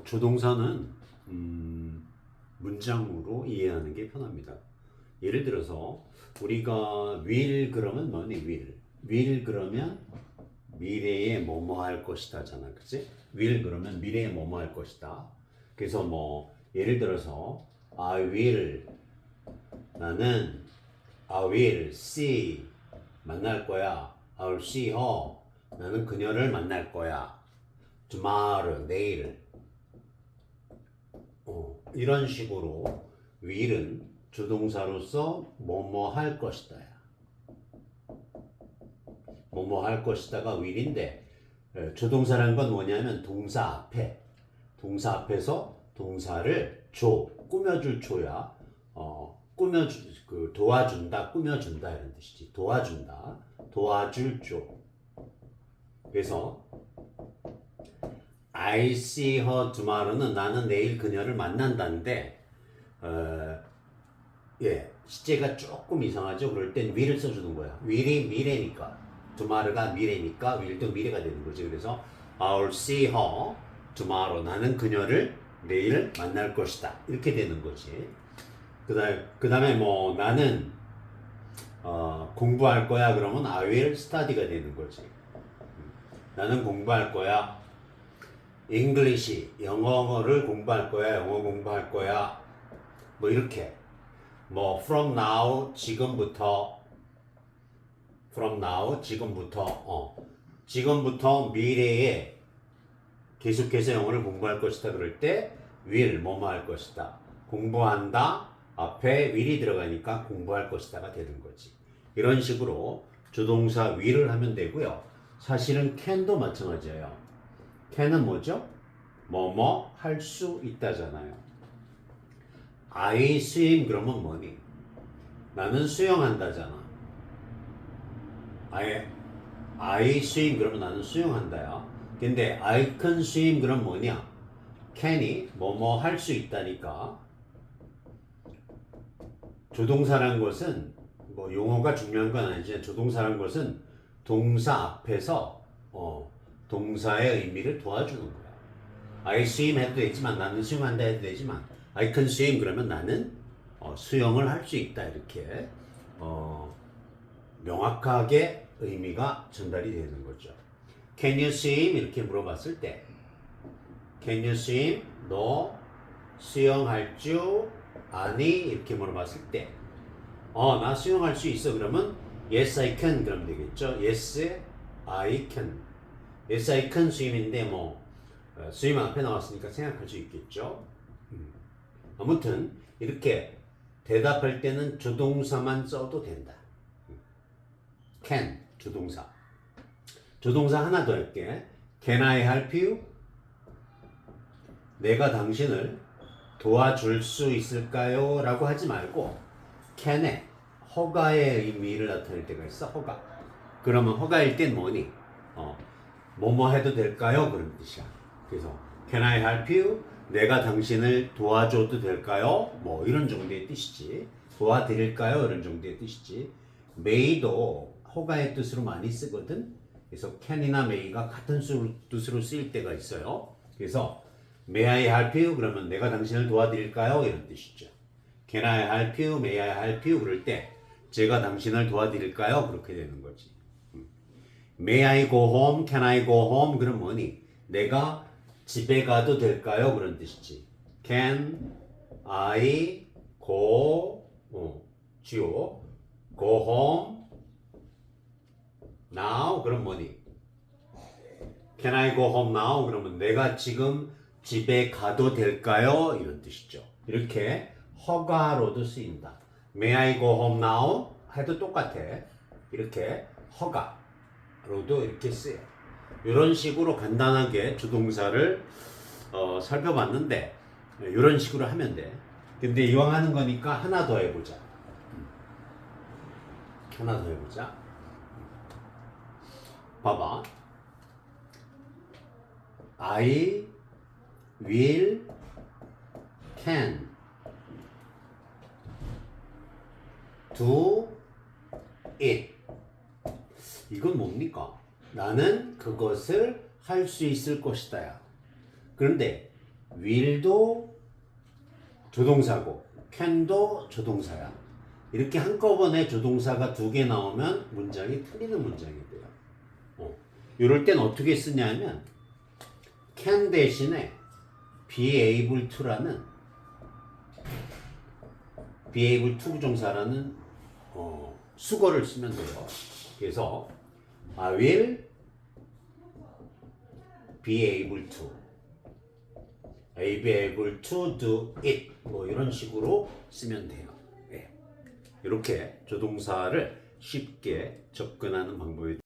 어, 조동사는 음, 문장으로 이해하는 게 편합니다. 예를 들어서 우리가 will 그러면 뭐니 will will 그러면 미래에 뭐뭐 할 것이다잖아, 그치? will 그러면 미래에 뭐뭐 할 것이다. 그래서 뭐 예를 들어서 I will 나는 I will see 만날 거야. I'll see her 나는 그녀를 만날 거야. tomorrow 내일 어, 이런 식으로 will은 주동사로서 뭐뭐 할 것이다. 뭐뭐 할 것이다가 will인데 에, 주동사라는 건 뭐냐면 동사 앞에. 동사 앞에서 동사를 줘 꾸며줄 조야 어, 꾸며주 그 도와준다 꾸며준다 이런 뜻이지. 도와준다 도와줄 조 그래서 I see her tomorrow는 나는 내일 그녀를 만난다는데 어, 예 시제가 조금 이상하죠? 그럴 땐 will을 써주는 거야. will이 미래니까. tomorrow가 미래니까 will도 미래가 되는 거지. 그래서 I'll see her tomorrow. 나는 그녀를 내일 만날 것이다. 이렇게 되는 거지. 그다음 그다음에 뭐 나는 어, 공부할 거야. 그러면 I will study가 되는 거지. 나는 공부할 거야 English 영어를 공부할 거야 영어 공부할 거야. 뭐 이렇게. 뭐 from now 지금부터. from now 지금부터. 어. 지금부터 미래에 계속해서 영어를 공부할 것이다 그럴 때 will 뭐뭐 할 것이다. 공부한다 앞에 will이 들어가니까 공부할 것이다가 되는 거지. 이런 식으로 주동사 will을 하면 되고요. 사실은 can도 마찬가지예요 can은 뭐죠 뭐뭐 할 수 있다잖아요 I swim 그러면 뭐니 나는 수영한다잖아 I, I swim 그러면 나는 수영한다야. 근데 I can swim 그럼 뭐냐? can이 뭐뭐 할 수 있다니까. 조동사란 것은 뭐 용어가 중요한 건 아니지만 조동사란 것은 동사 앞에서 어, 동사의 의미를 도와주는 거야. I swim 해도 되지만 나는 수영한다 해도 되지만 I can swim 그러면 나는 어, 수영을 할 수 있다 이렇게 어, 명확하게 의미가 전달이 되는 거죠. Can you swim? 이렇게 물어봤을 때 Can you swim? 너 수영할 줄 아니? 이렇게 물어봤을 때 어, 나 수영할 수 있어. 그러면 Yes, I can. 그러면 되겠죠. Yes, I can. Yes, I can swim인데 뭐 어, swim 앞에 나왔으니까 생각할 수 있겠죠. 음. 아무튼 이렇게 대답할 때는 조동사만 써도 된다. can 조동사. 조동사 하나 더 할게. Can I help you? 내가 당신을 도와줄 수 있을까요? 라고 하지 말고 can에 허가의 의미를 나타낼 때가 있어. 허가. 그러면 허가일 땐 뭐니? 어, 뭐뭐 해도 될까요? 그런 뜻이야. 그래서 Can I help you? 내가 당신을 도와줘도 될까요? 뭐 이런 정도의 뜻이지. 도와드릴까요? 이런 정도의 뜻이지. may도 허가의 뜻으로 많이 쓰거든. 그래서 can이나 may가 같은 수- 뜻으로 쓰일 때가 있어요. 그래서 may I help you? 그러면 내가 당신을 도와드릴까요? 이런 뜻이죠. Can I help you? May I help you? 그럴 때 제가 당신을 도와드릴까요? 그렇게 되는 거지. 음. May I go home? Can I go home? 그럼 뭐니? 내가 집에 가도 될까요? 그런 뜻이지. Can I go 어, 지오 go home now? 그럼 뭐니? Can I go home now? 그러면 내가 지금 집에 가도 될까요? 이런 뜻이죠. 이렇게 허가로도 쓰인다. May I go home now? 해도 똑같아. 이렇게 허가 로도 이렇게 쓰여. 이런 식으로 간단하게 주동사를 어, 살펴봤는데 이런 식으로 하면 돼. 근데 이왕 하는 거니까 하나 더 해보자. 음. 하나 더 해보자. 봐봐. I will can do it. 이건 뭡니까? 나는 그것을 할 수 있을 것이다야. 그런데 will도 조동사고 can도 조동사야. 이렇게 한꺼번에 조동사가 두 개 나오면 문장이 틀리는 문장이 돼요. 어. 이럴 땐 어떻게 쓰냐면 can 대신에 be able to라는 be able to 부정사라는 어, 수거를 쓰면 돼요. 그래서 I will be able to I be able to do it 뭐 이런 식으로 쓰면 돼요. 예. 이렇게 조동사를 쉽게 접근하는 방법이